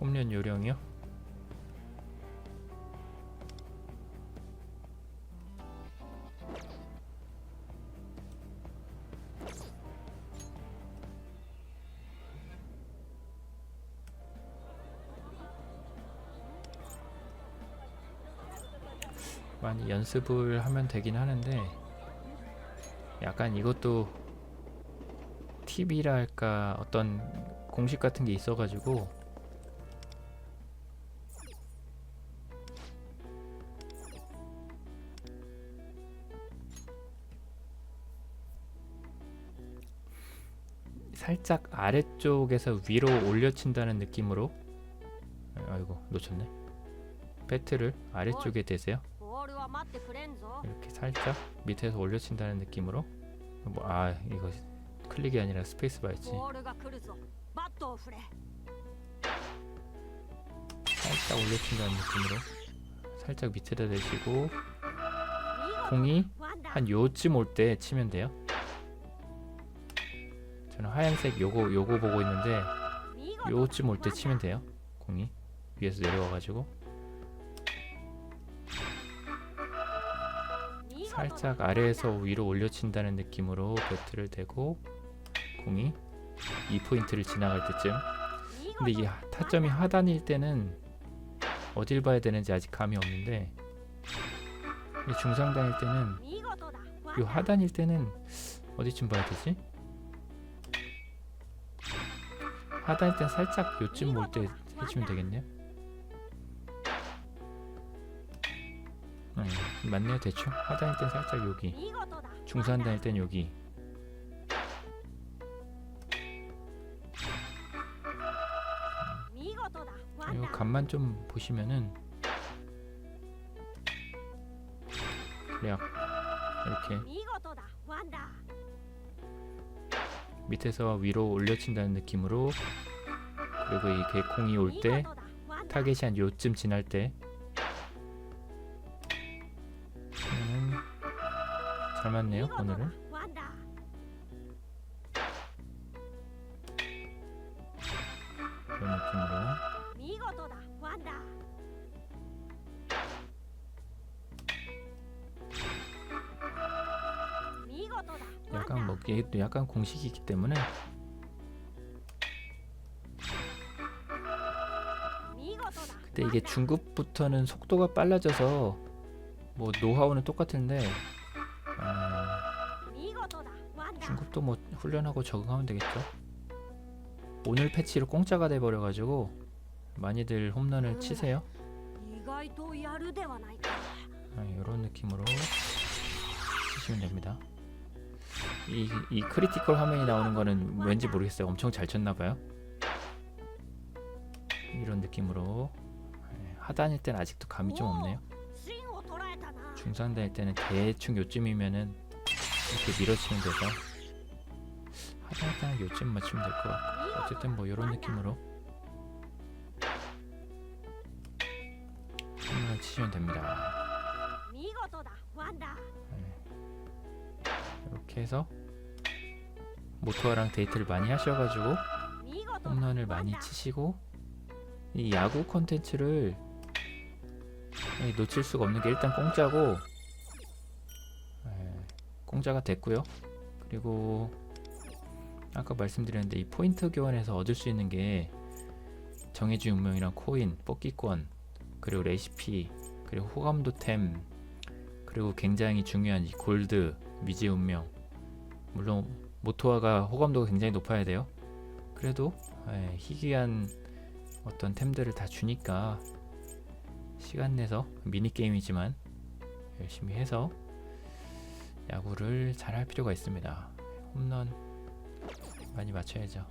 홈런 요령이요? 많이 연습을 하면 되긴 하는데 약간 이것도 팁이라 할까 어떤 공식 같은 게 있어가지고 살짝 아래쪽에서 위로 올려친다는 느낌으로. 아이고 놓쳤네. 배트를 아래쪽에 대세요. 이렇게 살짝 밑에서 올려친다는 느낌으로. 뭐, 아 이거 클릭이 아니라 스페이스바였지. 살짝 올려친다는 느낌으로. 살짝 밑에다 대시고. 공이 한 요쯤 올 때 치면 돼요. 저는 하얀색 요거 요거 보고 있는데 요쯤 올 때 치면 돼요. 공이 위에서 내려와가지고 살짝 아래에서 위로 올려친다는 느낌으로 배트를 대고 공이 이 포인트를 지나갈 때쯤 근데 이 타점이 하단일 때는 어딜 봐야 되는지 아직 감이 없는데 중상단일 때는 이 하단일 때는 어디쯤 봐야 되지? 하다 할땐 살짝 요쯤 올때 해주면 되겠네요. 음, 맞네요 대충. 하다 할땐 살짝 여기. 중산 다닐 땐 여기. 요 간만 좀 보시면은 그래요. 이렇게. 밑에서 위로 올려친다는 느낌으로 그리고 이 개콩이 올 때 타겟이 한 요쯤 지날 때. 음, 잘 맞네요 오늘은. 이런 느낌으로. 약간 뭐 먹기에도 약간 공식이기 때문에. 근데 이게 중급부터는 속도가 빨라져서 뭐 노하우는 똑같은데 어, 중급도 뭐 훈련하고 적응하면 되겠죠. 오늘 패치로 공짜가 돼버려가지고 많이들 홈런을 치세요. 아, 이런 느낌으로 치시면 됩니다. 이, 이 크리티컬 화면이 나오는 거는 왠지 모르겠어요. 엄청 잘 쳤나봐요. 이런 느낌으로 네, 하단일 땐 아직도 감이 좀 없네요. 중산단일 때는 대충 요쯤이면은 이렇게 밀어치면 돼서 하단하단 요쯤 맞추면 될 것 같고 어쨌든 뭐 이런 느낌으로 한번 치시면 됩니다. 네. 이렇게 해서 모토아랑 데이트를 많이 하셔가지고 홈런을 많이 치시고 이 야구 컨텐츠를 예, 놓칠 수가 없는 게 일단 공짜고 예, 공짜가 됐고요. 그리고 아까 말씀드렸는데 이 포인트 교환에서 얻을 수 있는 게 정해진 운명이랑 코인, 뽑기권, 그리고 레시피, 그리고 호감도템, 그리고 굉장히 중요한 이 골드, 미지 운명 물론 모토아가 호감도가 굉장히 높아야 돼요. 그래도 예, 희귀한 어떤 템들을 다 주니까 시간 내서 미니 게임이지만 열심히 해서 야구를 잘 할 필요가 있습니다. 홈런 많이 맞춰야죠.